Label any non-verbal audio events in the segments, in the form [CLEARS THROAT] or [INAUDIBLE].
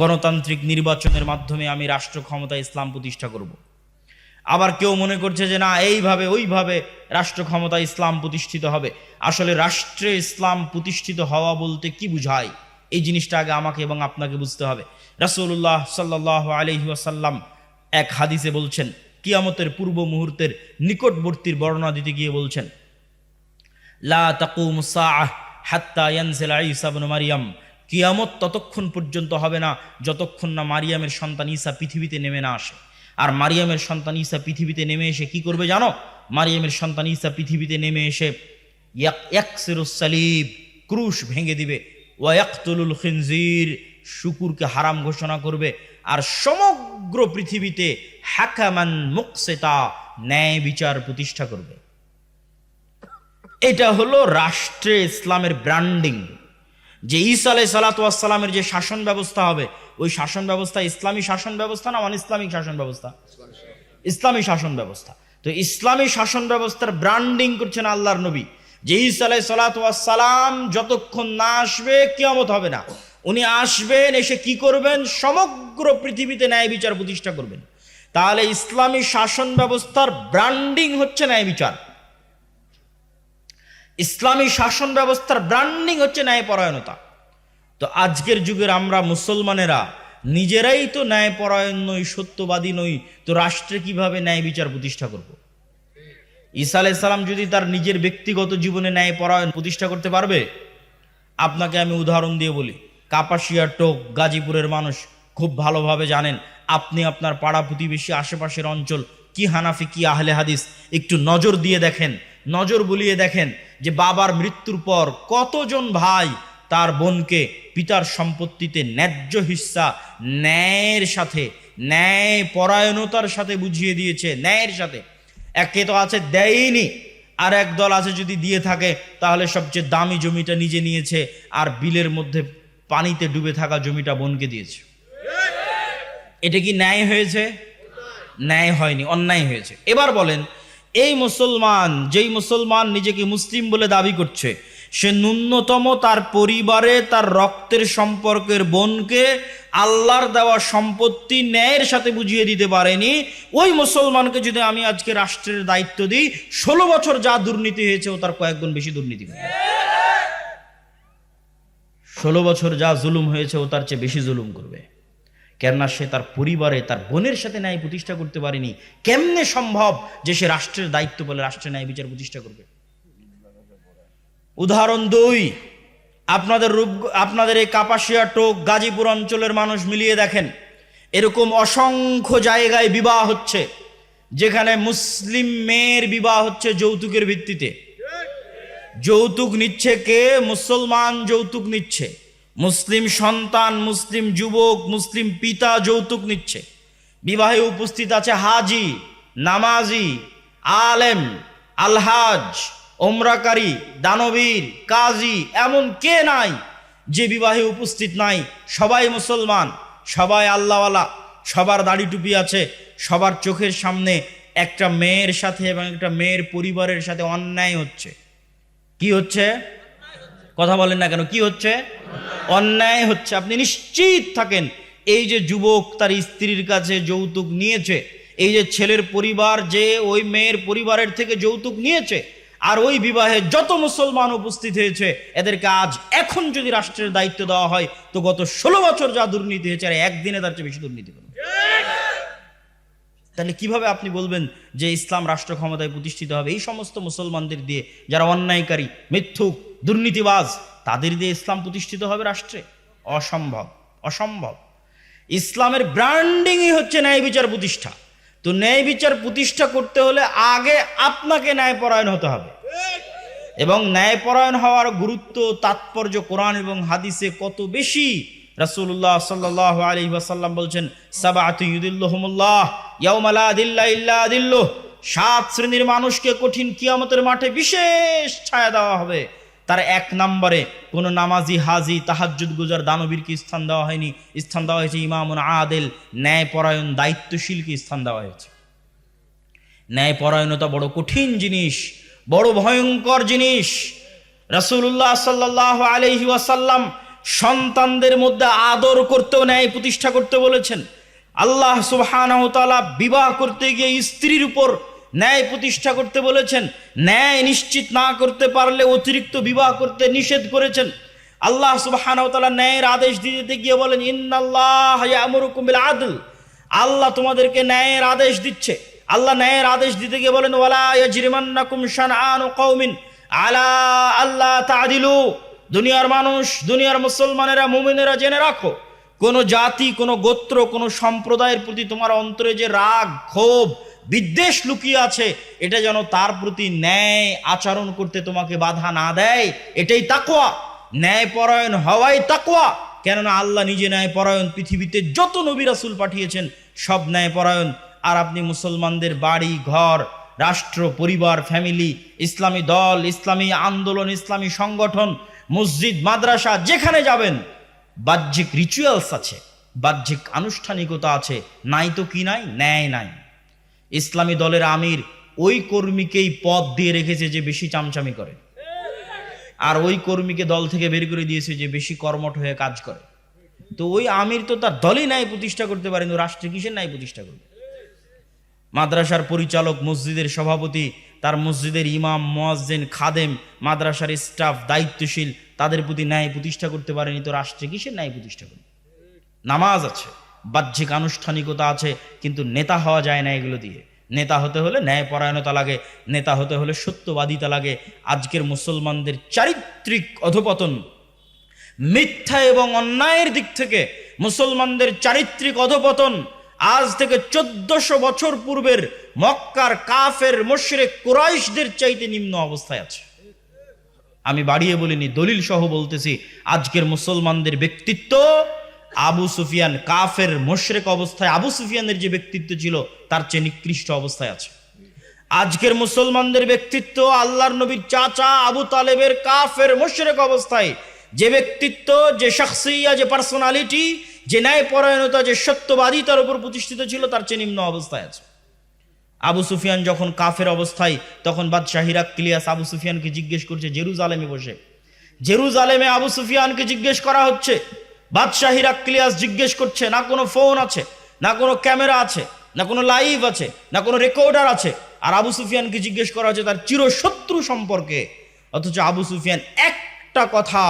গণতান্ত্রিক নির্বাচনের মাধ্যমে আমি রাষ্ট্র ক্ষমতা ইসলাম প্রতিষ্ঠা করব। আবার কেউ মনে করছে যে, না, এইভাবে, ওইভাবে রাষ্ট্র ক্ষমতা ইসলাম প্রতিষ্ঠিত হবে। আসলে রাষ্ট্রে ইসলাম প্রতিষ্ঠিত হওয়া বলতে কি বুঝায়? এই জিনিসটা আগে আমাকে এবং আপনাকে বুঝতে হবে। রাসূলুল্লাহ সাল্লাহ আলহি আসাল্লাম এক হাদিসে বলছেন, কিয়ামতের পূর্ব মুহূর্তের নিকটবর্তীর বর্ণনা দিতে গিয়ে বলছেন, লা তাকুম সাআহ হাত্তা ইয়ানজিলা ঈসা ইবনে মারিয়াম কিয়ামত ততক্ষণ পর্যন্ত হবে না, যতক্ষণ না মারিয়ামের সন্তান ঈসা পৃথিবীতে নেমে না আসে। আর মারিয়ামের সন্তান ঈসা পৃথিবীতে নেমে এসে কি করবে জানো? মারিয়ামের সন্তান ঈসা পৃথিবীতে নেমে এসে সালিব, ক্রুশ ভেঙে দিবে। ওয়াক্তুলুল খিনজির, শুকুরকে হারাম ঘোষণা করবে। আর সমগ্র পৃথিবীতে হ্যাকামান মুকসেতা, ন্যায় বিচার প্রতিষ্ঠা করবে। এটা হলো রাষ্ট্রে ইসলামের ব্র্যান্ডিং যে ঈসা আলাই সালাতামের যে শাসন ব্যবস্থা হবে, ওই শাসন ব্যবস্থা ইসলামী শাসন ব্যবস্থা না অন ইসলামিক শাসন ব্যবস্থা? ইসলামী শাসন ব্যবস্থা। তো ইসলামী শাসন ব্যবস্থার ব্র্যান্ডিং করছেন আল্লাহর নবী। যে ঈসা আলাই সালাতাম যতক্ষণ না আসবে, কিয়ামত হবে না। উনি আসবেন, এসে কি করবেন? সমগ্র পৃথিবীতে ন্যায় বিচার প্রতিষ্ঠা করবেন। তাহলে ইসলামী শাসন ব্যবস্থার ব্র্যান্ডিং হচ্ছে ন্যায় বিচার। ইসলামী শাসন ব্যবস্থার ব্র্যান্ডিং হচ্ছে ন্যায়পরায়ণতা। তো আজকের যুগের আমরা মুসলমানেরা নিজেরাই তো ন্যায়পরায়ণ নই, সত্যবাদী নই, তো রাষ্ট্রে কীভাবে ন্যায় বিচার প্রতিষ্ঠা করব? ঈসা আলাইসাল্লাম যদি তার নিজের ব্যক্তিগত জীবনে ন্যায় পরায়ণ প্রতিষ্ঠা করতে পারবে? আপনাকে আমি উদাহরণ দিয়ে বলি কাপাসিয়া টোক গাজীপুরের মানুষ খুব ভালোভাবে জানেন, আপনি আপনার পাড়া প্রতিবেশী আশেপাশের অঞ্চল, কি হানাফি, কি আহলে হাদিস, একটু নজর দিয়ে দেখেন নজর বুলিয়ে দেখেন যে বাবার মৃত্যুর পর কতজন ভাই তার বোনকে পিতার সম্পত্তিতে ন্যায্য হিস্সা, ন্যায়ের সাথে ন্যায় পরায়ণতার সাথে বুঝিয়ে দিয়েছে, ন্যায়ের সাথে। একে তো আছে দেয়নি, আর এক দল আছে যদি দিয়ে থাকে, তাহলে সবচেয়ে দামি জমিটা নিজে নিয়েছে, আর বিলের মধ্যে পানিতে ডুবে থাকা জমিটা বোনকে দিয়েছে। এটা কি ন্যায় হয়েছে? ন্যায় হয়নি, অন্যায় হয়েছে। এবার বলেন এই মুসলমান, যেই মুসলমান নিজেকে মুসলিম বলে দাবি করছে, সে ন্যূনতম তার পরিবারে তার রক্তের সম্পর্কের বোনকে আল্লাহর দেওয়া সম্পত্তি ন্যায়ের সাথে বুঝিয়ে দিতে পারেনি। ওই মুসলমানকে যদি আমি আজকে রাষ্ট্রের দায়িত্ব দিই, ষোলো বছর যা দুর্নীতি হয়েছে, ও তার কয়েক গুণ বেশি দুর্নীতি হবে ষোলো বছর যা জুলুম হয়েছে, ও তার চেয়ে বেশি জুলুম করবে। কেননা সে তার পরিবারে, তার বোনের সাথে ন্যায় প্রতিষ্ঠা করতে পারেনি। কেমনে সম্ভব যে সে রাষ্ট্রের দায়িত্ব বলে রাষ্ট্রের ন্যায় বিচার প্রতিষ্ঠা করবে? উদাহরণ দুই, আপনাদের রূপ, আপনাদের এই কাপাসিয়া টোক গাজীপুর অঞ্চলের মানুষ মিলিয়ে দেখেন। এরকম অসংখ্য জায়গায় বিবাহ হচ্ছে, যেখানে মুসলিম মেয়ের বিবাহ হচ্ছে যৌতুকের ভিত্তিতে। যৌতুক নিচ্ছে কে? মুসলমান যৌতুক নিচ্ছে। মুসলিম সন্তান, মুসলিম যুবক, মুসলিম পিতা যৌতুক নিচ্ছে। বিবাহে উপস্থিত আছে হাজি, নামাজি, আলেম, আলহাজ, ওমরাকারী, দানবীর, কাজী, এমন কে নাই যে বিবাহে উপস্থিত নাই? সবাই মুসলমান, সবাই আল্লাহওয়ালা, সবার দাড়ি টুপি আছে, সবার চোখের সামনে একটা মেয়ের সাথে এবং একটা মেয়ের পরিবারের সাথে অন্যায় হচ্ছে। কি হচ্ছে? কথা বলেন না কেন? কি হচ্ছে? অন্যায় হচ্ছে। আপনি নিশ্চিত থাকেন। এই যে যুবক তার স্ত্রীর কাছে যৌতুক নিয়েছে, এই যে ছেলের পরিবার যে ওই মেয়ের পরিবারের থেকে যৌতুক নিয়েছে, আর ওই বিবাহে যত মুসলমান উপস্থিত হয়েছে, এদেরকে আজ এখন যদি রাষ্ট্রের দায়িত্ব দেওয়া হয়, তো গত ষোলো বছর যা দুর্নীতি হয়েছে, আর একদিনে তার চেয়ে বেশি দুর্নীতি করবে তাহলে কীভাবে আপনি বলবেন যে ইসলাম রাষ্ট্র ক্ষমতায় প্রতিষ্ঠিত হবে? এই সমস্ত মুসলমানদের দিয়ে যারা অন্যায়কারী, মিথ্যুক, দুর্নীতিবাজ, তাদের দিয়ে ইসলাম প্রতিষ্ঠিত হবে রাষ্ট্রে? অসম্ভব অসম্ভব। ইসলামের ব্র্যান্ডিংই হচ্ছে ন্যায় বিচার প্রতিষ্ঠা। তো ন্যায় বিচার প্রতিষ্ঠা করতে হলে আগে আপনাকে ন্যায়পরায়ণ হতে হবে। এবং ন্যায়পরায়ণ হওয়ার গুরুত্ব, তাৎপর্য কোরআন এবং হাদিসে কত বেশি? রাসূলুল্লাহ সাল্লাহ আলী ওয়াসাল্লাম বলছেন ইউদিল্লাহুমুল্লাহ। সাত শ্রেণির মানুষকে কঠিন কিয়ামতের মাঠে বিশেষ ছায়া দেওয়া হবে। তার এক নম্বরে কোনো নামাজি, হাজি, তাহাজ্জুদ গুজার দানবীরকে স্থান দেওয়া হয়নি। স্থান দেওয়া হয়েছে ইমামুন আদেল। ন্যায়পরায়ণ, দায়িত্বশীলকে স্থান দেওয়া হয়েছে। ন্যায়পরায়ণতা বড় কঠিন জিনিস, বড় ভয়ঙ্কর জিনিস। রাসূলুল্লাহ সাল্লাহ আলহি ওয়াসাল্লাম সন্তানদের মধ্যে আদর করতেও, ন্যায় প্রতিষ্ঠা করতে বলেছেন। আল্লাহ সুবহানাহু তাআলা বিবাহ করতে গিয়ে স্ত্রীর উপর ন্যায় প্রতিষ্ঠা করতে বলেছেন, ন্যায় নিশ্চিত না করতে পারলে অতিরিক্ত বিবাহ করতে নিষেধ করেছেন। আল্লাহ সুবহানাহু ওয়া ন্যায়ের আদেশ দিতে গিয়ে বলেন, ইন্নাল্লাহ ইয়ামুরুকুম বিল আদল। আল্লাহ তোমাদেরকে ন্যায়ের আদেশ দিচ্ছে। আল্লাহ ন্যায়ের আদেশ দিতে গিয়ে বলেন, ওয়ালা ইয়াজরিমান্নাকুম শানআনু কওমিন আলা আল্লাহ তাদিলু। দুনিয়ার মানুষ, দুনিয়ার মুসলমানেরা, মুমিনেরা জেনে রাখো কোন জাতি, কোনো গোত্র, কোনো সম্প্রদায়ের প্রতি তোমার অন্তরে যে রাগ, ক্ষোভ, বিদ্বেষ লুকিয়ে আছে, এটা যেন তার প্রতি ন্যায় আচরণ করতে তোমাকে বাধা না দেয়, এটাই তাকওয়া। ন্যায় পরায়ণ হওয়াই তাকওয়া। কেননা আল্লাহ নিজে ন্যায় পরায়ণ পৃথিবীতে যত নবী রাসূল পাঠিয়েছেন, সব ন্যায় পরায়ণ আর আপনি মুসলমানদের বাড়ি, ঘর, রাষ্ট্র, পরিবার, ফ্যামিলি, ইসলামী দল, ইসলামী আন্দোলন, ইসলামী সংগঠন, মসজিদ, মাদ্রাসা, যেখানে যাবেন বাহ্যিক রিচুয়ালস আছে, বাহ্যিক আনুষ্ঠানিকতা আছে, নাই তো কি নাই? ন্যায় নাই। ইসলামী দলের আমির ওই কর্মীকেই পদ দিয়ে রেখেছে যে বেশি চামচামি করে। আর ওই কর্মীকে দল থেকে বের করে দিয়েছে যে বেশি কর্মঠ হয়ে কাজ করে। তো ওই আমির তো তার দলই ন্যায় প্রতিষ্ঠা করতে পারেন রাষ্ট্রে কিসের ন্যায় প্রতিষ্ঠা করবে? মাদ্রাসার পরিচালক, মসজিদের সভাপতি তার মসজিদের ইমাম, মোয়াজ্জেন, খাদেম, মাদ্রাসার স্টাফ, দায়িত্বশীল, তাদের প্রতি ন্যায় প্রতিষ্ঠা করতে পারেনি তো রাষ্ট্রে কিসের ন্যায় প্রতিষ্ঠা করবে? নামাজ আছে, বাহ্যিক আনুষ্ঠানিকতা আছে, কিন্তু নেতা হওয়া যায় না এগুলো দিয়ে। নেতা হতে হলে ন্যায়পরায়ণতা লাগে, নেতা হতে হলে সত্যবাদিতা লাগে। আজকের মুসলমানদের চারিত্রিক অধপতন, মিথ্যা এবং অন্যায়ের দিক থেকে মুসলমানদের চারিত্রিক অধপতন আজ থেকে চোদ্দশো বছর পূর্বের মক্কার কাফের, মোশরেক, কুরাইশদের চাইতে নিম্ন অবস্থায় আছে। আমি বাড়িয়ে বলিনি, দলিল সহ বলতেছি, আজকের মুসলমানদের ব্যক্তিত্ব আবু সুফিয়ান, কাফের, মোশরেক অবস্থায় আবু সুফিয়ানের যে ব্যক্তিত্ব ছিল, তার চেয়ে নিকৃষ্ট অবস্থায় আছে। আজকের মুসলমানদের ব্যক্তিত্ব আল্লাহর নবীর চাচা আবু তালেবের কাফের, মোশরেক অবস্থায়। যে ব্যক্তিত্ব, যে শখসিয়া, যে পার্সোনালিটি যে ন্যায়পরায়ণতা যে সত্যবাদী তার উপর প্রতিষ্ঠিত ছিল, তার চেয়ে নিম্ন অবস্থায় আছে। আবু সুফিয়ান যখন কাফের অবস্থায়, তখন বাদশাহ হিরাক ক্লিয়াস আবু সুফিয়ানকে জিজ্ঞেস করছে, জেরুজালেমে বসে? জেরুজালেমে আবু সুফিয়ানকে জিজ্ঞেস করা হচ্ছে। বাদশাহ হিরাক ক্লিয়াস জিজ্ঞেস করছে, না কোনো ফোন আছে? না কোনো ক্যামেরা আছে? না কোনো লাইভ আছে? না কোনো রেকর্ডার আছে? আর আবু সুফিয়ানকে জিজ্ঞেস করা হচ্ছে, তার চিরশত্রু সম্পর্কে? অথচ আবু সুফিয়ান একটা কথা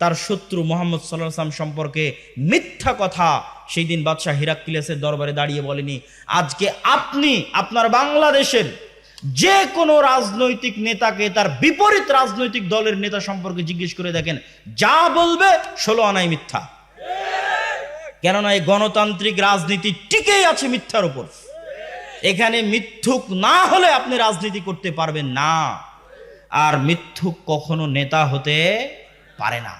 তার শত্রু মোহাম্মদ সাল্লাম সম্পর্কে মিথ্যা কথা সেই দিন বাদশাহ হিরাক্কিলেসের দরবারে দাঁড়িয়ে বলেনি। আজকে আপনি আপনার বাংলাদেশের যে কোনো রাজনৈতিক নেতাকে তার বিপরীত রাজনৈতিক দলের নেতা সম্পর্কে জিজ্ঞেস করে দেখেন, যা বলবে ষোলো আনাই মিথ্যা। কেননা এই গণতান্ত্রিক রাজনীতি টিকেই আছে মিথ্যার উপর। এখানে মিথ্যুক না হলে আপনি রাজনীতি করতে পারবেন না। আর মিথ্যুক কখনো নেতা হতে পারে না।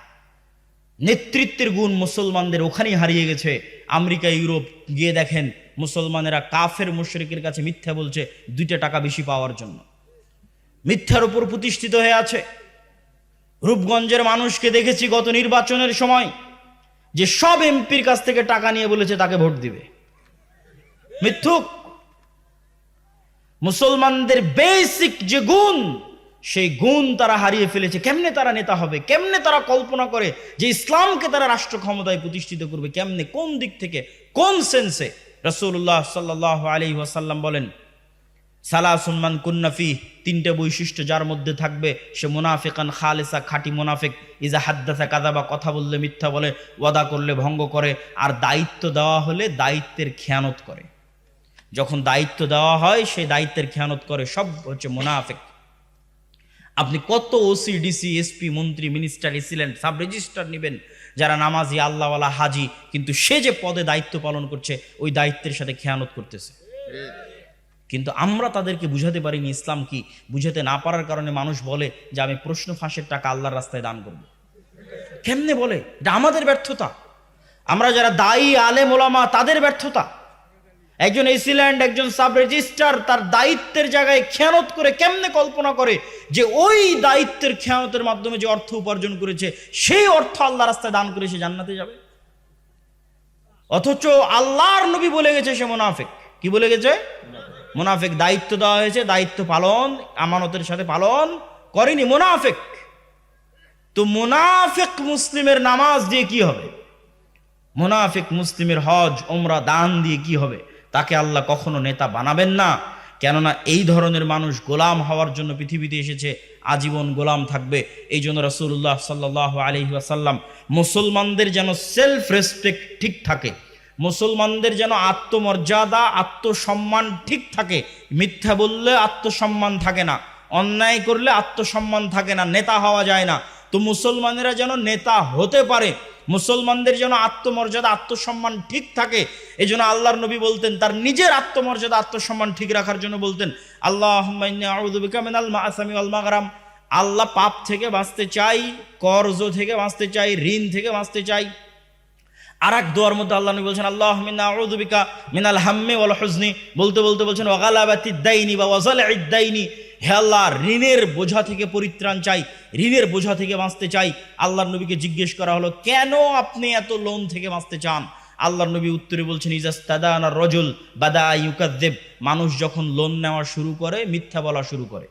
নেতৃত্বের গুণ মুসলমানদের ওখানেই হারিয়ে গেছে। আমেরিকা, ইউরোপ গিয়ে দেখেন মুসলমানেরা কাফের, মুশরিকের কাছে মিথ্যা বলছে দুইটা টাকা বেশি পাওয়ার জন্য। মিথ্যার উপর প্রতিষ্ঠিত হয়ে আছে। রূপগঞ্জের মানুষকে দেখেছি গত নির্বাচনের সময়, যে সব এমপির কাছ থেকে টাকা নিয়ে বলেছে তাকে ভোট দিবে। মিথ্যুক? মুসলমানদের বেসিক যে গুণ সেই গুণ তারা হারিয়ে ফেলেছে। কেমনে তারা নেতা হবে? কেমনে তারা কল্পনা করে যে ইসলামকে তারা রাষ্ট্র ক্ষমতায় প্রতিষ্ঠিত করবে? কেমনে? কোন দিক থেকে? কোন সেন্সে রসুল্লাহ সাল্লাহ আলী ওয়াসাল্লাম বলেন সালা সুলমান কুন্নাফি তিনটে বৈশিষ্ট্য যার মধ্যে থাকবে। সে মুনাফিকান খালেসা, খাটি মুনাফিক। ইজা হাদ্দাসা কাদাবা কথা বললে মিথ্যা বলে, ওয়াদা করলে ভঙ্গ করে। আর দায়িত্ব দেওয়া হলে দায়িত্বের খেয়ানত করে। যখন দায়িত্ব দেওয়া হয় সেই দায়িত্বের খেয়ানত করে। সব হচ্ছে মুনাফিক। আপনি কত ওসি ডিসি এসপি মন্ত্রী মিনিস্টার এসিলেন্ট সাব রেজিস্টার নেবেন, যারা নামাজি, আল্লাহওয়ালা, হাজি, কিন্তু সে যে পদে দায়িত্ব পালন করছে, ওই দায়িত্বের সাথে খেয়ানত করতেছে। কিন্তু আমরা তাদেরকে বুঝাতে পারিনি ইসলাম কি, বুঝাতে না পারার কারণে মানুষ বলে যে আমি প্রশ্ন ফাঁসের টাকা আল্লাহর রাস্তায় দান করব। কেমনে বলে? এটা আমাদের ব্যর্থতা। আমরা যারা দায়ী, আলেম, ওলামা, তাদের ব্যর্থতা। একজন এসিল্যান্ড, একজন সাব রেজিস্ট্রার তার দায়িত্বের জায়গায় খেয়ানত করে কেমনে কল্পনা করে যে ওই দায়িত্বের খেয়ানতের মাধ্যমে যে অর্থ উপার্জন করেছে, সেই অর্থ আল্লাহ রাস্তায় দান করে সে জান্নাতে যাবে? অথচ আল্লাহর নবী বলে গেছে সে মোনাফেক। কি বলে গেছে? মোনাফেক দায়িত্ব দেওয়া হয়েছে, দায়িত্ব পালন, আমানতের সাথে পালন করেনি, মোনাফেক। তো মুনাফিক মুসলিমের নামাজ দিয়ে কি হবে? মুনাফিক মুসলিমের হজ ওমরা দান দিয়ে কি হবে? তাকে আল্লাহ কখনো নেতা বানাবেন না। কেননা এই ধরনের মানুষ গোলাম হওয়ার জন্য পৃথিবীতে এসেছে, আজীবন গোলাম থাকবে। এই জন্য রসুল্লাহ সাল্লাহ আলহি আসাল্লাম মুসলমানদের যেন সেলফ রেসপেক্ট ঠিক থাকে, মুসলমানদের যেন আত্মমর্যাদা, আত্মসম্মান ঠিক থাকে। মিথ্যা বললে আত্মসম্মান থাকে না, অন্যায় করলে আত্মসম্মান থাকে না, নেতা হওয়া যায় না। তো মুসলমানেরা যেন নেতা হতে পারে মুসলমানদের যেন আত্মমর্যাদা, আত্মসম্মান ঠিক থাকে এই জন্য আল্লাহর নবী বলতেন, তার নিজের আত্মমর্যাদা, আত্মসম্মান ঠিক রাখার জন্য বলতেন আল্লাহ মাগরাম। আল্লাহ পাপ থেকে বাঁচতে চাই, কর্জ থেকে বাঁচতে চাই, ঋণ থেকে বাঁচতে চাই। আর এক দোয়ার মধ্যে আল্লাহ নবী বলছেন আল্লাহ মিনা আউযুবিকা মিনাল হাম্মে ওয়াল বলতে বলতে বলছেন ওয়াগালাবাতিদ দাইনি বা ওয়াজালঈদ দাইনি হে আল্লাহ, ঋণের বোঝা থেকে পরিত্রাণ চাই, ঋণের বোঝা থেকে বাঁচতে চাই। আল্লাহর নবীকে জিজ্ঞেস করা হলো, কেন আপনি এত লোন থেকে বাঁচতে চান? আল্লাহর নবী উত্তরে বলছেন ইজাস্তাদানা রজুল বাদা ইউকাদ্দেব। মানুষ যখন লোন নেওয়া শুরু করে, মিথ্যা বলা শুরু করে।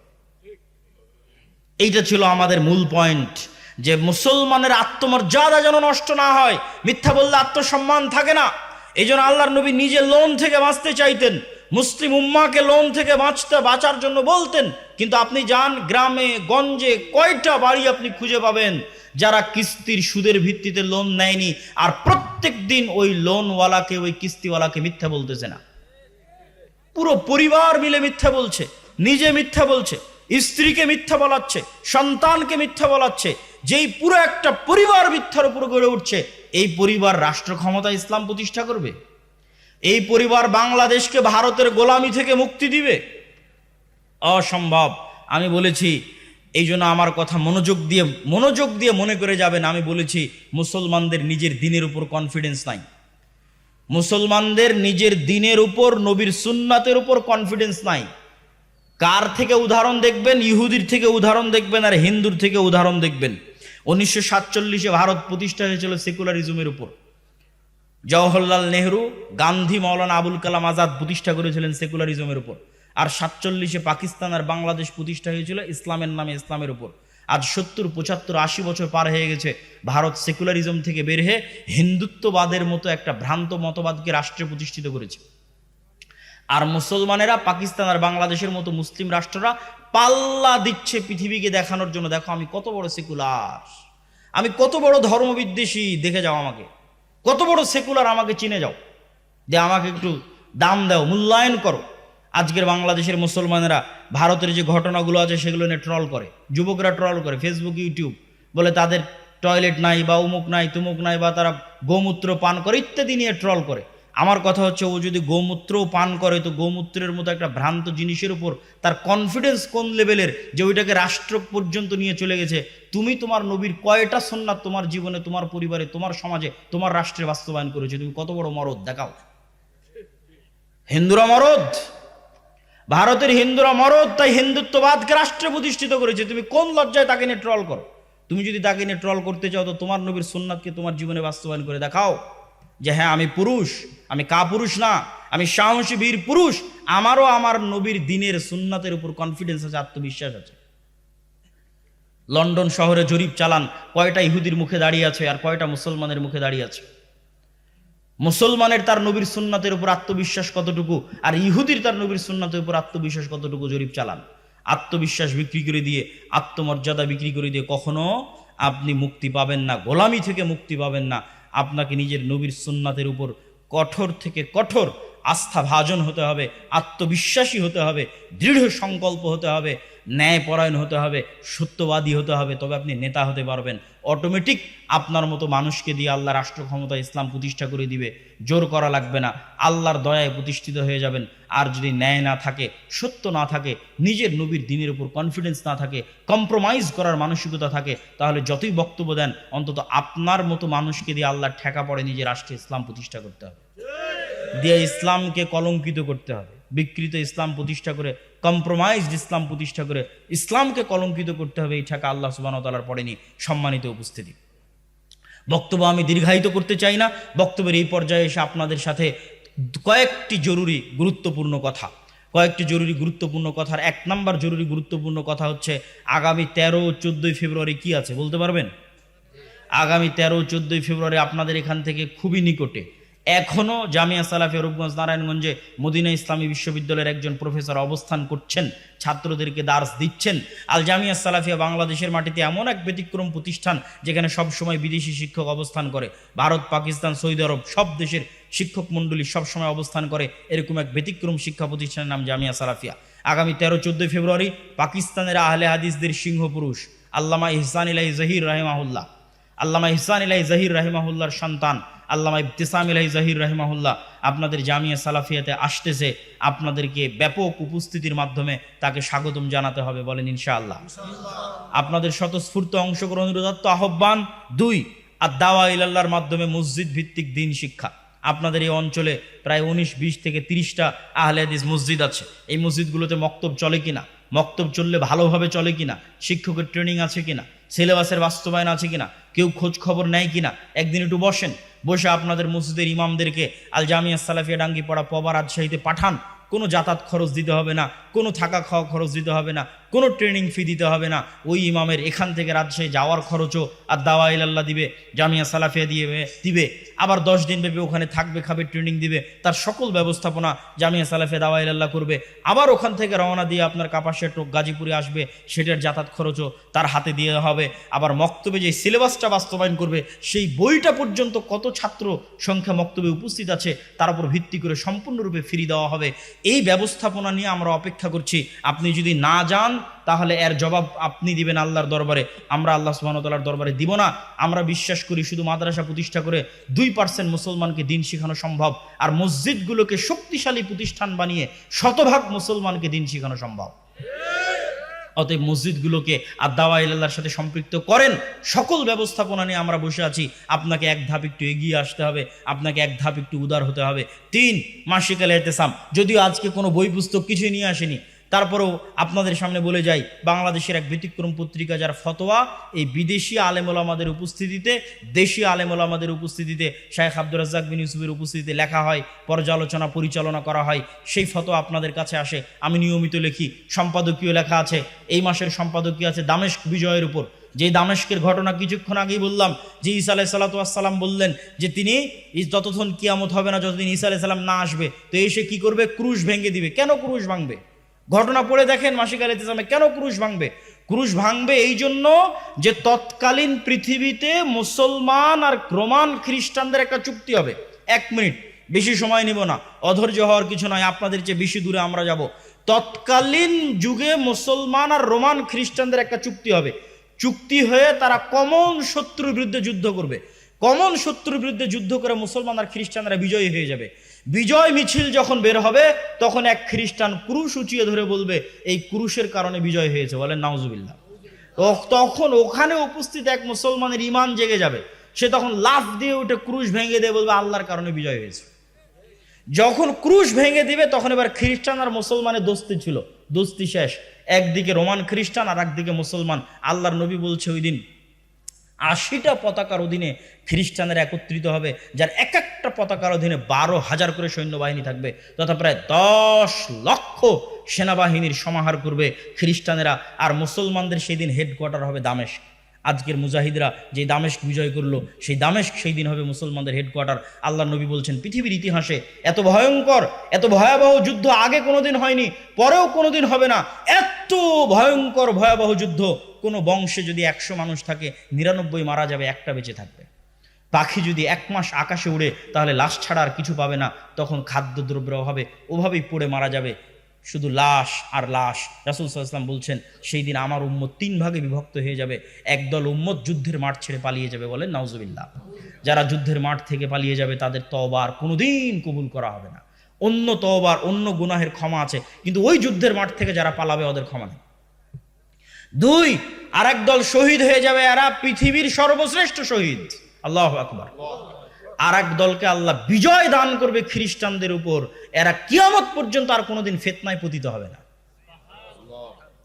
এইটা ছিল আমাদের মূল পয়েন্ট, যে মুসলমানের আত্মমর্যাদা যেন নষ্ট না হয়। মিথ্যা বললে আত্মসম্মান থাকে না। এই জন্য আল্লাহর নবী নিজে লোন থেকে বাঁচতে চাইতেন। মুসলিম উম্মাকে লোন থেকে বাঁচতে, বাঁচার জন্য বলতেন, কিন্তু আপনি যান গ্রামে, গঞ্জে, কয়টা বাড়ি আপনি খুঁজে পাবেন? যারা কিস্তির সুদের ভিত্তিতে লোন নেয়নি, আর প্রত্যেক দিন ওই লোনওয়ালাকে, ওই কিস্তিওয়ালাকে মিথ্যা বলতেছে না। পুরো পরিবার মিলে মিথ্যা বলছে, নিজে মিথ্যা বলছে, স্ত্রীকে মিথ্যা বলাচ্ছে, সন্তানকে মিথ্যা বলাচ্ছে, যেই পুরো একটা পরিবার মিথ্যার উপর গড়ে উঠছে, এই পরিবার রাষ্ট্র ক্ষমতা ইসলাম প্রতিষ্ঠা করবে? এই পরিবার বাংলাদেশকে ভারতের গোলামি থেকে মুক্তি দিবে? অসম্ভব। আমি বলেছি, এই জন্য আমার কথা মনোযোগ দিয়ে মনোযোগ দিয়ে মনে করে যাবেন, আমি বলেছি, মুসলমানদের নিজের দিনের উপর কনফিডেন্স নাই। মুসলমানদের নিজের দিনের উপর, নবীর সুন্নাতের উপর কনফিডেন্স নাই। কার থেকে উদাহরণ দেখবেন? ইহুদির থেকে উদাহরণ দেখবেন আর হিন্দুর থেকে উদাহরণ দেখবেন। উনিশশো সাতচল্লিশে ভারত প্রতিষ্ঠা হয়েছিল সেকুলারিজমের উপর। জওহরলাল নেহরু গান্ধী মৌলানা আবুল কালাম আজাদ প্রতিষ্ঠা করেছিলেন সেকুলারিজমের উপর। আর সাতচল্লিশে পাকিস্তান আর বাংলাদেশ প্রতিষ্ঠা হয়েছিল ইসলামের নামে ইসলামের উপর। আজ সত্তর, পঁচাত্তর, আশি বছর পার হয়ে গেছে ভারত সেকুলারিজম থেকে বের হয়ে হিন্দুত্ববাদের মতো একটা ভ্রান্ত মতবাদকে রাষ্ট্রে প্রতিষ্ঠিত করেছে। আর মুসলমানেরা, পাকিস্তান আর বাংলাদেশের মতো মুসলিম রাষ্ট্ররা পাল্লা দিচ্ছে পৃথিবীকে দেখানোর জন্য। দেখো আমি কত বড় সেকুলার, আমি কত বড় ধর্মবিদ্বেষী, দেখে যাও আমাকে। কত বড় সেকুলার আমাকে চিনে যাও। যে আমাকে একটু দাম দাও, মূল্যায়ন করো। আজকের বাংলাদেশের মুসলমানেরা ভারতের যে ঘটনাগুলো আছে সেগুলো নিয়ে ট্রল করে। যুবকরা ট্রল করে ফেসবুক ইউটিউব বলে তাদের টয়লেট নাই বা উমুক নাই, তুমুক নাই বা তারা গোমূত্র পান করে ইত্যাদি নিয়ে ট্রল করে। আমার কথা হচ্ছে ও যদি গোমূত্রও পান করে, তো গোমূত্রের মতো একটা ভ্রান্ত জিনিসের উপর তার কনফিডেন্স কোন লেভেলের যে ওইটাকে রাষ্ট্র পর্যন্ত নিয়ে চলে গেছে? তুমি তোমার নবীর কয়টা সন্ন্যাত তোমার জীবনে, তোমার পরিবারে, তোমার সমাজে, তোমার রাষ্ট্রে বাস্তবায়ন করেছে? তুমি কত বড় মরদ? দেখাও। হিন্দুরা মরদ। ভারতের হিন্দুরা মরদ, তাই হিন্দুত্ববাদকে রাষ্ট্রে প্রতিষ্ঠিত করেছে। তুমি কোন লজ্জায় তাকে নিয়ে ট্রল করো? তুমি যদি তাকে নিয়ে ট্রল করতে চাও, তো তোমার নবীর সুন্নাতকে তোমার জীবনে বাস্তবায়ন করে দেখাও। যে হ্যাঁ আমি পুরুষ, আমি কা পুরুষ না, আমি সাহসী বীর পুরুষ, আমারও আমার নবীর দিনের সুন্নাতের উপর কনফিডেন্স আছে, আত্মবিশ্বাস আছে। লন্ডন শহরে জরিপ চালান, কয়টা ইহুদির মুখে দাঁড়িয়ে আছে আর কয়টা মুসলমানের মুখে দাঁড়িয়ে আছে? মুসলমানের তার নবীর সুন্নাতের উপর আত্মবিশ্বাস কতটুকু আর ইহুদির তার নবীর সুন্নাতের উপর আত্মবিশ্বাস কতটুকু জরিপ চালান? আত্মবিশ্বাস বিক্রি করে দিয়ে, আত্মমর্যাদা বিক্রি করে দিয়ে কখনো আপনি মুক্তি পাবেন না, গোলামি থেকে মুক্তি পাবেন না। আপনাকে নিজের নবীর সুন্নাতের উপর কঠোর থেকে কঠোর আস্থা ভাজন হতে হবে, আত্মবিশ্বাসী হতে হবে, দৃঢ় সংকল্প হতে হবে। ন্যায়পরায়ণ হতে হবে, সত্যবাদী হতে হবে, তবে আপনি নেতা হতে পারবেন। অটোমেটিক আপনার মতো মানুষকে দিয়ে আল্লাহ রাষ্ট্র ক্ষমতা ইসলাম প্রতিষ্ঠা করে দিবে। জোর করা লাগবে না। আল্লাহর দয়ায় প্রতিষ্ঠিত হয়ে যাবেন। আর যদি ন্যায় না থাকে, সত্য না থাকে, নিজের নবীর দিনের উপর কনফিডেন্স না থাকে কম্প্রোমাইজ করার মানসিকতা থাকে, তাহলে যতই বক্তব্য দেন, অন্তত আপনার মতো মানুষকে দিয়ে আল্লাহর ঠেকা পড়ে নিজের রাষ্ট্রে ইসলাম প্রতিষ্ঠা করতে হবে। দিয়ে ইসলামকে কলঙ্কিত করতে হবে। বিকৃত ইসলাম প্রতিষ্ঠা করে কম্প্রোমাইজড ইসলাম প্রতিষ্ঠা করে ইসলামকে কলঙ্কিত করতে হবে, এই ঠাকা আল্লাহ সুবাহতালার পড়েনি সম্মানিত উপস্থিতি। বক্তব্য আমি দীর্ঘায়িত করতে চাই না। বক্তব্যের এই পর্যায়ে এসে আপনাদের সাথে কয়েকটি জরুরি গুরুত্বপূর্ণ কথা। কয়েকটি জরুরি গুরুত্বপূর্ণ কথার এক নাম্বার জরুরি গুরুত্বপূর্ণ কথা হচ্ছে, আগামী তেরো চোদ্দোই ফেব্রুয়ারি কি আছে, বলতে পারবেন? আগামী তেরো চোদ্দোই ফেব্রুয়ারি আপনাদের এখান থেকে খুবই নিকটে এখনও জামিয়া সালাফিয়া রূপগঞ্জ নারায়ণগঞ্জে মদিনা ইসলামী বিশ্ববিদ্যালয়ের একজন প্রফেসর অবস্থান করছেন, ছাত্রদেরকে দার্স দিচ্ছেন। আল জামিয়া সালাফিয়া বাংলাদেশের মাটিতে এমন এক ব্যতিক্রম প্রতিষ্ঠান যেখানে সবসময় বিদেশি শিক্ষক অবস্থান করে। ভারত, পাকিস্তান, সৌদি আরব সব দেশের শিক্ষক মণ্ডলী সবসময় অবস্থান করে এরকম এক ব্যতিক্রম শিক্ষা প্রতিষ্ঠানের নাম জামিয়া সালাফিয়া। আগামী তেরো, চোদ্দোই ফেব্রুয়ারি পাকিস্তানের আহলে হাদিসদের সিংহ পুরুষ আল্লামা ইহসান ইলাহি জহির রাহিমাহুল্লাহ। আল্লামা ইহসান ইলাহি জহির রাহিমাহুল্লাহর সন্তান আল্লামা ইবতিসাম জহির রাহিমাহুল্লাহ আপনাদের জামিয়া সালাফিয়াতে আসতেছে, আপনাদেরকে ব্যাপক উপস্থিতির মাধ্যমে তাকে স্বাগতম জানাতে হবে বলেন ইনশাআল্লাহ। আপনাদের স্বতঃস্ফূর্ত অংশগ্রহণ উদাত্ত আহ্বান দুই আর দাওয়া ইলাল্লাহর মাধ্যমে মসজিদ ভিত্তিক দিন শিক্ষা। আপনাদের এই অঞ্চলে প্রায় উনিশ, বিশ থেকে তিরিশটা আহলে হাদিস মসজিদ আছে। এই মসজিদগুলোতে মক্তব চলে কিনা? মক্তব চললে ভালোভাবে চলে কিনা? শিক্ষকের ট্রেনিং আছে কিনা? সিলেবাসের বাস্তবায়ন আছে কিনা? কেউ খোঁজ খবর নেয় কিনা? একদিন একটু বসেন। বসে আপনাদের মসজিদের ইমামদেরকে আল জামিয়া সালাফিয়া ডাঙ্গি পড়া পবা রাজশাহীতে পাঠান। কোনো যাতায়াত খরচ দিতে হবে না, কোনো থাকা খাওয়া খরচ দিতে হবে না। কোনো ট্রেনিং ফি দিতে হবে না। ওই ইমামের এখান থেকে রাজশাহী যাওয়ার খরচও আর দাওয়া ইলাল্লাহ দিবে, জামিয়া সালাফিয়া দিয়ে, দিবে। আবার দশ দিন ব্যাপী ওখানে থাকবে, খাবে ট্রেনিং দিবে। তার সকল ব্যবস্থাপনা জামিয়া সালাফিয়া দাওয়া ইলাল্লাহ করবে। আবার ওখান থেকে রওনা দিয়ে আপনার কাপাসিয়া টোক গাজীপুরে আসবে, সেটার যাতায়াত খরচও তার হাতে দিয়ে হবে। আবার মক্তবে যে সিলেবাসটা বাস্তবায়ন করবে, সেই বইটা পর্যন্ত কত ছাত্র সংখ্যা মক্তবে উপস্থিত আছে, তার উপর ভিত্তি করে সম্পূর্ণরূপে ফিরি দেওয়া হবে। এই ব্যবস্থাপনা নিয়ে আমরা অপেক্ষা করছি। আপনি যদি না যান তাহলে এর জবাব আপনি দিবেন আল্লাহর দরবারে। আমরা আল্লাহ সুবাহতাল্লাহর দরবারে দিব না। আমরা বিশ্বাস করি শুধু মাদ্রাসা প্রতিষ্ঠা করে দুই পার্সেন্ট মুসলমানকে দিন শেখানো সম্ভব। আর মসজিদগুলোকে শক্তিশালী প্রতিষ্ঠান বানিয়ে শতভাগ মুসলমানকে দিন শেখানো সম্ভব। অতএব মসজিদগুলোকে আর দাওয়া ইল্লাহর সাথে সম্পৃক্ত করেন। সকল ব্যবস্থাপনা নিয়ে আমরা বসে আছি। আপনাকে এক ধাপ একটু এগিয়ে আসতে হবে। আপনাকে এক ধাপ একটু উদার হতে হবে। তিন মাসিক আল এহতেসাম যদিও আজকে কোনো বই পুস্তক কিছুই নিয়ে আসেনি। তারপরেও আপনাদের সামনে বলে যাই, বাংলাদেশের এক ব্যতিক্রম পত্রিকা যার ফতোয়া, এই বিদেশি আলেমল আমাদের উপস্থিতিতে, দেশি আলেমল আমাদের উপস্থিতিতে শাহেখ আব্দুর রাজ্জাক বিন ইউসুফের উপস্থিতিতে লেখা হয়, পর্যালোচনা, পরিচালনা করা হয়, সেই ফতোয়া আপনাদের কাছে আসে। আমি নিয়মিত লিখি, সম্পাদকীয় লেখা আছে, এই মাসের সম্পাদকীয় আছে দামেস্ক বিজয়ের উপর। যে দামেস্কের ঘটনা কিছুক্ষণ আগেই বললাম, যে ঈসা আলাহ সাল্লাতাম বললেন যে তিনি যতক্ষণ কিয়ামত হবে না, যতদিন ঈসা আলাহ সাল্লাম না আসবে, তো এসে কি করবে? ক্রুশ ভেঙে দিবে। কেন ক্রুশ ভাঙবে? ঘটনা পড়ে দেখেন মাসিক আল ইসলামে কেন ক্রুশ ভাঙবে? ক্রুশ ভাঙবে এই জন্য যে তৎকালীন পৃথিবীতে মুসলমান আর রোমান খ্রিস্টানদের একটা চুক্তি হবে। এক মিনিট, বেশি সময় নিব না, অধৈর্য হওয়ার কিছু নয়, আপনাদের চেয়ে বেশি দূরে আমরা যাব। তৎকালীন যুগে মুসলমান আর রোমান খ্রিস্টানদের একটা চুক্তি হবে। চুক্তি হয়ে তারা কমন শত্রুর বিরুদ্ধে যুদ্ধ করবে। কমন শত্রুর বিরুদ্ধে যুদ্ধ করে মুসলমান আর খ্রিস্টানরা বিজয়ী হয়ে যাবে। বিজয় মিছিল যখন বের হবে, তখন এক খ্রিস্টান ক্রুশ উঁচিয়ে ধরে বলবে, এই ক্রুশের কারণে বিজয় হয়েছে। বলেন নাউজুবিল্লাহ। তখন ওখানে উপস্থিত এক মুসলমানের ইমান জেগে যাবে। সে তখন লাফ দিয়ে উঠে ক্রুশ ভেঙে দিয়ে বলবে, আল্লাহর কারণে বিজয় হয়েছে। যখন ক্রুশ ভেঙে দিবে, তখন এবার খ্রিস্টান আর মুসলমানের দোস্তি ছিল। দোস্তি শেষ। একদিকে রোমান খ্রিস্টান আর একদিকে মুসলমান। আল্লাহর নবী বলছে ওই দিন আশিটা পতাকার অধীনে খ্রিস্টানরা একত্রিত হবে, যার এক একটা পতাকার অধীনে বারো হাজার করে সৈন্যবাহিনী থাকবে, তথা প্রায় দশ লক্ষ সেনাবাহিনীর সমাহার করবে খ্রিস্টানেরা, আর মুসলমানদের সেই দিন হেডকোয়ার্টার হবে দামেশ আজকের মুজাহিদরা যে দামেস্ক বিজয় করল, সেই দামেস্ক সেই দিন হবে মুসলমানদের হেডকোয়ার্টার আল্লাহ নবী বলছেন, পৃথিবীর ইতিহাসে এত ভয়ঙ্কর, এত ভয়াবহ যুদ্ধ আগে কোনোদিন হয়নি, পরেও কোনোদিন হবে না। এত ভয়ঙ্কর ভয়াবহ যুদ্ধ কোনো বংশে যদি একশো মানুষ থাকে, নিরানব্বই মারা যাবে, একটা বেঁচে থাকবে। পাখি যদি এক মাস আকাশে উড়ে, তাহলে লাশ ছাড়া আর কিছু পাবে না, তখন খাদ্যদ্রব্যের অভাবে ওভাবেই পড়ে মারা যাবে। শুধু লাশ আর লাশ। রাসুল সাল্লাম বলছেন, সেই দিন আমার উম্মত তিন ভাগে বিভক্ত হয়ে যাবে। একদল উম্মত যুদ্ধের মাঠ ছেড়ে পালিয়ে যাবে বলেন নাউজুবিল্লাহ। যারা যুদ্ধের মাঠ থেকে পালিয়ে যাবে, তাদের তবার কোনোদিন কবুল করা হবে না। অন্য তবার অন্য গুনাহের ক্ষমা আছে, কিন্তু ওই যুদ্ধের মাঠ থেকে যারা পালাবে, ওদের ক্ষমা নেই। দুই আর দল শহীদ হয়ে যাবে এরা পৃথিবীর সর্বশ্রেষ্ঠ শহীদ। আল্লাহ আকবর। আর এক দলকে আল্লাহ বিজয় দান করবে খ্রিস্টানদের উপর। এরা কিয়ামত পর্যন্ত আর কোনোদিন ফেতনায় পতিত হবে না।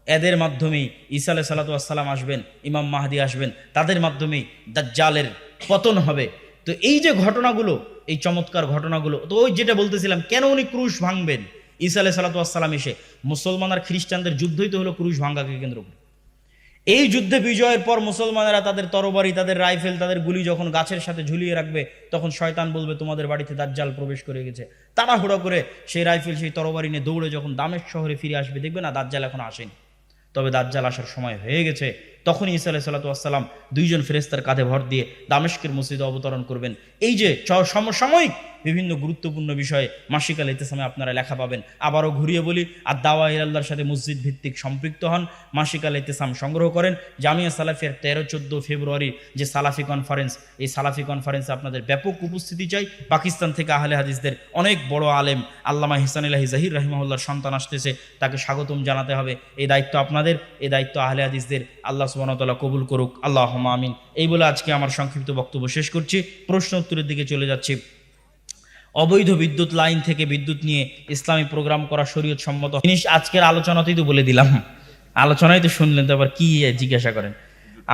এদের মাধ্যমেই ঈসা আলাই সাল্লাতাম আসবেন, ইমাম মাহাদি আসবেন, তাদের মাধ্যমেই দাজ্জালের পতন হবে। তো এই যে ঘটনাগুলো, এই চমৎকার ঘটনাগুলো, তো ওই যেটা বলতেছিলাম, কেন উনি ক্রুশ ভাঙবেন? ঈসা আলাহ সাল্লাতাম এসে মুসলমান আর খ্রিস্টানদের যুদ্ধই তো হলো ক্রুশ ভাঙ্গাকে কেন্দ্র করে। এই যুদ্ধে বিজয়ের পর মুসলমানেরা তাদের তরবারি, তাদের রাইফেল, তাদের গুলি যখন গাছের সাথে ঝুলিয়ে রাখবে, তখন শয়তান বলবে, তোমাদের বাড়িতে দাজ্জাল প্রবেশ করে গেছে। তাড়াহুড়ো করে সেই রাইফেল, সেই তরবারি নিয়ে দৌড়ে যখন দামেশ শহরে ফিরে আসবে, দেখবে না দাজ্জাল এখন আসেনি। তবে দাজ্জাল আসার সময় হয়ে গেছে। তখনই ইসা আলাহ সাল্লাতাম দুইজন ফেরেস্তার কাঁধে ভর দিয়ে দামেশকের মসজিদে অবতরণ করবেন। এই যে সমসাময়িক বিভিন্ন গুরুত্বপূর্ণ বিষয়ে মাসিকাল ইতেসামে আপনারা লেখা পাবেন। আবারও ঘুরিয়ে বলি আর দাওয়া ইরাল্লার সাথে মসজিদ ভিত্তিক সম্পৃক্ত হন, মাসিকাল ইতেসাম সংগ্রহ করেন। জামিয়া সালাফিয়ার তেরো, চোদ্দ ফেব্রুয়ারি যে সালাফি কনফারেন্স এই সালাফি কনফারেন্সে আপনাদের ব্যাপক উপস্থিতি চাই। পাকিস্তান থেকে আহলে হাদিসদের অনেক বড় আলেম আল্লামা হিসানিল্লাহি জাহির রাহিমাহুল্লার সন্তান আসতেছে, তাকে স্বাগতম জানাতে হবে। এই দায়িত্ব আপনাদের, এই দায়িত্ব আহলে হাদিসদের। আল্লাহ সুবাহতাল্লাহ কবুল করুক। আল্লাহ আমিন। এই বলে আজকে আমার সংক্ষিপ্ত বক্তব্য শেষ করছি। প্রশ্ন উত্তরের দিকে চলে যাচ্ছি। অবৈধ বিদ্যুৎ লাইন থেকে বিদ্যুৎ নিয়ে ইসলামী প্রোগ্রাম করা শরীয়ত সম্মত জিনিস আজকের আলোচনাতেই তো বলে দিলাম। আলোচনায় তো শুনলেন, তো কি জিজ্ঞাসা করেন?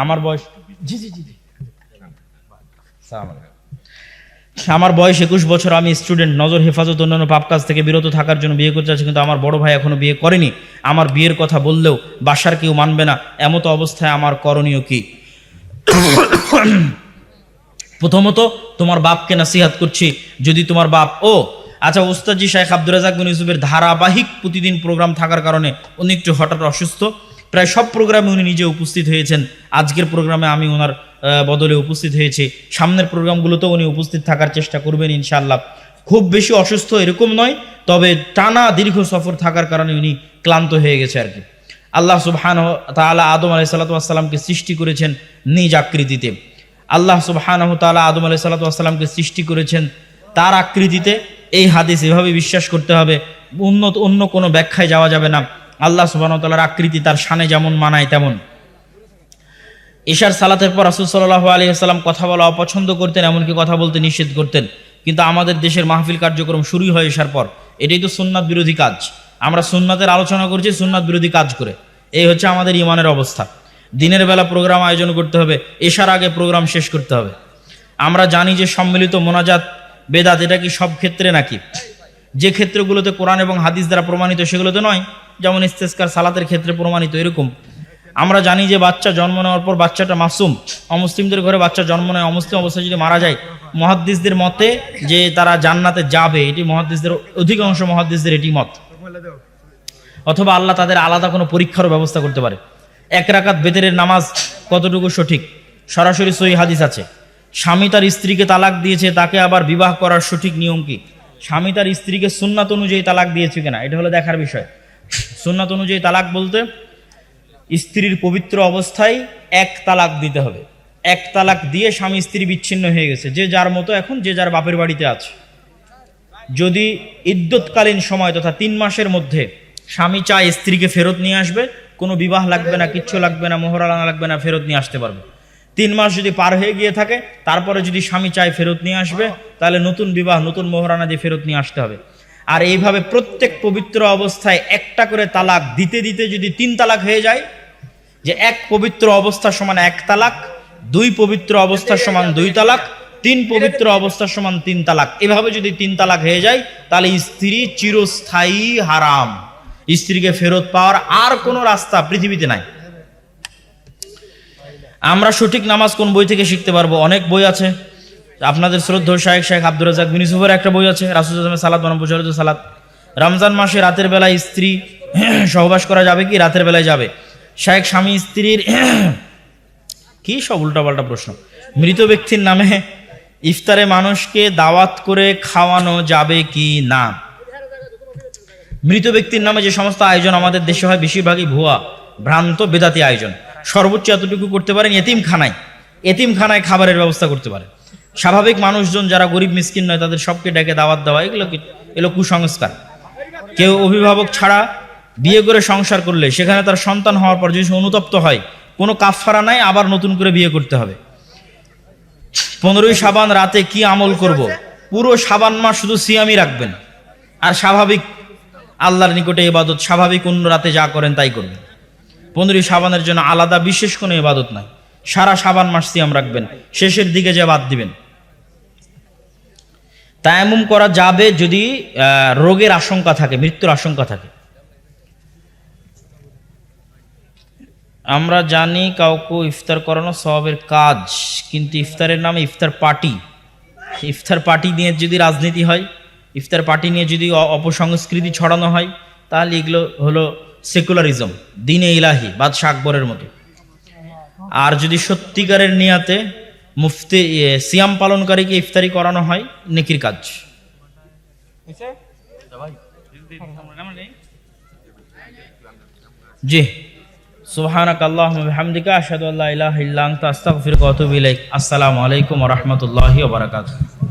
আমার বয়স জি জি জি। আমার বয়স একুশ বছর, আমি স্টুডেন্ট, নজর, হেফাজত, অন্যান্য পাপ কাজ থেকে বিরত থাকার জন্য বিয়ে করতে চাচ্ছি কিন্তু আমার বড় ভাই এখনও বিয়ে করেনি। আমার বিয়ের কথা বললেও বাসার কেউ মানবে না। এমতো অবস্থায় আমার করণীয় কি? প্রথমত, তোমার বাপকে নাসিহাত করছি, যদি তোমার বাপ, ও আচ্ছা ওস্তাদজি শাহেখ আব্দুর রাজাক বিন ইউসুফের ধারাবাহিক প্রতিদিন প্রোগ্রাম থাকার কারণে উনি একটু হঠাৎ অসুস্থ। প্রায় সব প্রোগ্রামে উনি নিজে উপস্থিত হয়েছেন। আজকের প্রোগ্রামে আমি ওনার বদলে উপস্থিত হয়েছি। সামনের প্রোগ্রামগুলোতেও উনি উপস্থিত থাকার চেষ্টা করবেন, ইনশাআল্লাহ। খুব বেশি অসুস্থ এরকম নয়, তবে টানা দীর্ঘ সফর থাকার কারণে উনি ক্লান্ত হয়ে গেছে আর কি। আল্লাহ সুবহান তাআলা আদম আলাইহিস সালাতামকে সৃষ্টি করেছেন নিজ আকৃতিতে। আল্লাহ তাআলা আদম আলাইহিস সালাতামকে সৃষ্টি করেছেন তার আকৃতিতে এই হাদিস এভাবে বিশ্বাস করতে হবে, উন্নত, অন্য কোনো ব্যাখ্যায় যাওয়া যাবে না। আল্লাহ ওয়া আকৃতি তার শানে যেমন মানায় তেমন। ঈশার সালাতের পর রাসূল সাল্লাল্লাহু আলাইহি সাল্লাম কথা বলা অপছন্দ করতেন, এমনকি কথা বলতে নিষেধ করতেন। কিন্তু আমাদের দেশের মাহফিল কার্যক্রম শুরুই হয় ঈশার পর। এটাই তো সুন্নাত বিরোধী কাজ। আমরা সুন্নাতের আলোচনা করছি সুন্নাত বিরোধী কাজ করে। এই হচ্ছে আমাদের ইমানের অবস্থা। দিনের বেলা প্রোগ্রাম আয়োজন করতে হবে এশার আগে প্রোগ্রাম শেষ করতে হবে। আমরা জানি যে সম্মিলিত মোনাজাত, বেদাত, এটা কি সব ক্ষেত্রে নাকি? যে ক্ষেত্রগুলোতে কোরআন এবং হাদিস দ্বারা প্রমাণিত, সেগুলোতে নয়, যেমন ইস্তেস্কার, সালাতের ক্ষেত্রে প্রমাণিত এরকম। আমরা জানি যে বাচ্চা জন্ম নেওয়ার পর বাচ্চাটা মাসুম। অমুসলিমদের ঘরে বাচ্চা জন্ম নেয়, অমুসলিম অবস্থায় যদি মারা যায়, মহাদ্দিসদের মতে যে তারা জান্নাতে যাবে, এটি মহাদ্দিসদের অধিকাংশ মহাদ্দিসদের এটি মত। অথবা আল্লাহ তাদের আলাদা কোনো পরীক্ষারও ব্যবস্থা করতে পারে। এক রাকাত বেতেরের নামাজ কতটুকু সঠিক? সরাসরি সহি হাদিস আছে। স্বামী তার স্ত্রীকে তালাক দিয়েছে, তাকে আবার বিবাহ করার সঠিক নিয়ম কি? স্বামী তার স্ত্রীকে সুন্নাত অনুযায়ী তালাক দিয়েছে কিনা? এটা হলো দেখার বিষয়। সুন্নাত অনুযায়ী তালাক বলতে স্ত্রীর পবিত্র অবস্থায় এক তালাক দিতে হবে। এক তালাক দিয়ে স্বামী স্ত্রী বিচ্ছিন্ন হয়ে গেছে, যে যার মতো এখন, যে যার বাপের বাড়িতে আছে। যদি ইদ্যৎকালীন সময় তথা তিন মাসের মধ্যে স্বামী চায় স্ত্রীকে ফেরত নিয়ে আসবে কোনো বিবাহ লাগবে না, কিচ্ছু লাগবে না মোহরানা লাগবে না, ফেরত নিয়ে আসতে পারবে। তিন মাস যদি পার হয়ে গিয়ে থাকে, তারপরে যদি স্বামী চায় ফেরত নিয়ে আসবে, তাহলে নতুন বিবাহ, নতুন মোহরানা দিয়ে ফেরত নিয়ে আসতে হবে। আর এইভাবে প্রত্যেক পবিত্র অবস্থায় একটা করে তালাক, দিতে দিতে যদি তিন তালাক হয়ে যায়, যে এক পবিত্র অবস্থা সমান এক তালাক, দুই পবিত্র অবস্থার সমান দুই তালাক, তিন পবিত্র অবস্থার সমান তিন তালাক। এভাবে যদি তিন তালাক হয়ে যায়, তাহলে স্ত্রী চিরস্থায়ী হারাম। স্ত্রীকে ফেরত পাওয়ার আর কোনো রাস্তা পৃথিবীতে নাই। আমরা সঠিক নামাজ কোন বই থেকে শিখতে পারব? অনেক বই আছে। আপনাদের শ্রদ্ধ শাহেখ শেখ আব্দুর রাজাক বিন ইউসুফের একটা বই আছে, রাসুল সালাদ প্রচলিত সালাদ রমজান মাসে রাতের বেলায় স্ত্রী [CLEARS THROAT] সহবাস করা যাবে কি? রাতের বেলায় যাবে। শাহেখ স্বামী স্ত্রীর [CLEARS THROAT] কি সব উল্টাপাল্টা প্রশ্ন? মৃত ব্যক্তির নামে ইফতারে মানুষকে দাওয়াত করে খাওয়ানো যাবে কি না? মৃত ব্যক্তির নামে যে সমস্ত আয়োজন আমাদের দেশে হয়, বেশিরভাগই ভুয়া, ভ্রান্ত, বেদাতি আয়োজন। সর্বোচ্চ এতটুকু করতে পারেন এতিমখানায়। এতিমখানায় খাবারের ব্যবস্থা করতে পারে। স্বাভাবিক মানুষজন যারা গরিব, মিসকিন নয়, তাদের সবকে ডেকে দাওয়াত দেওয়া, এগুলো এগুলো কুসংস্কার। কেউ অভিভাবক ছাড়া বিয়ে করে সংসার করলে, সেখানে তার সন্তান হওয়ার পর যদি অনুতপ্ত হয়, কোনো কাফফারা নাই, আবার নতুন করে বিয়ে করতে হবে। পনেরোই সাবান রাতে কি আমল করব। পুরো সাবান মাস শুধু সিয়ামি রাখবেন। আর স্বাভাবিক আল্লাহর নিকটে ইবাদত স্বাভাবিক, অন্য রাতে যা করেন তাই করবেন। পনেরোই সাবানের জন্য আলাদা বিশেষ কোনো ইবাদত নাই। সারা সাবান মাস সিয়াম রাখবেন, শেষের দিকে যে বাদ দিবেন। তায়ামুম করা যাবে যদি রোগের আশঙ্কা থাকে, মৃত্যুর আশঙ্কা থাকে। আমরা জানি কাউকে ইফতার করানো সবের কাজ, কিন্তু ইফতারের নামে ইফতার পার্টি। ইফতার পার্টি নিয়ে যদি রাজনীতি হয় ইফতার পার্টি নিয়ে যদি অপসংস্কৃতি ছড়ানো হয় তাহলে এগুলো হলো সেকুলারিজম দিনে ইলাহি বাদশাহ আকবরের মতো। আর যদি সত্যিকারের নিয়াতে মুফতি সিয়াম পালনকারীকে ইফতারি করানো হয় নেকির কাজ। জি। সুবহানাক আল্লাহুম্মা বিহামদিকা আশহাদু আল্লা ইলাহা ইল্লা আনতা আস্তাগফিরুকা ওয়া আতুবু ইলাইক। আসসালামু আলাইকুম ওয়া রাহমাতুল্লাহি ওয়া বারাকাতুহু।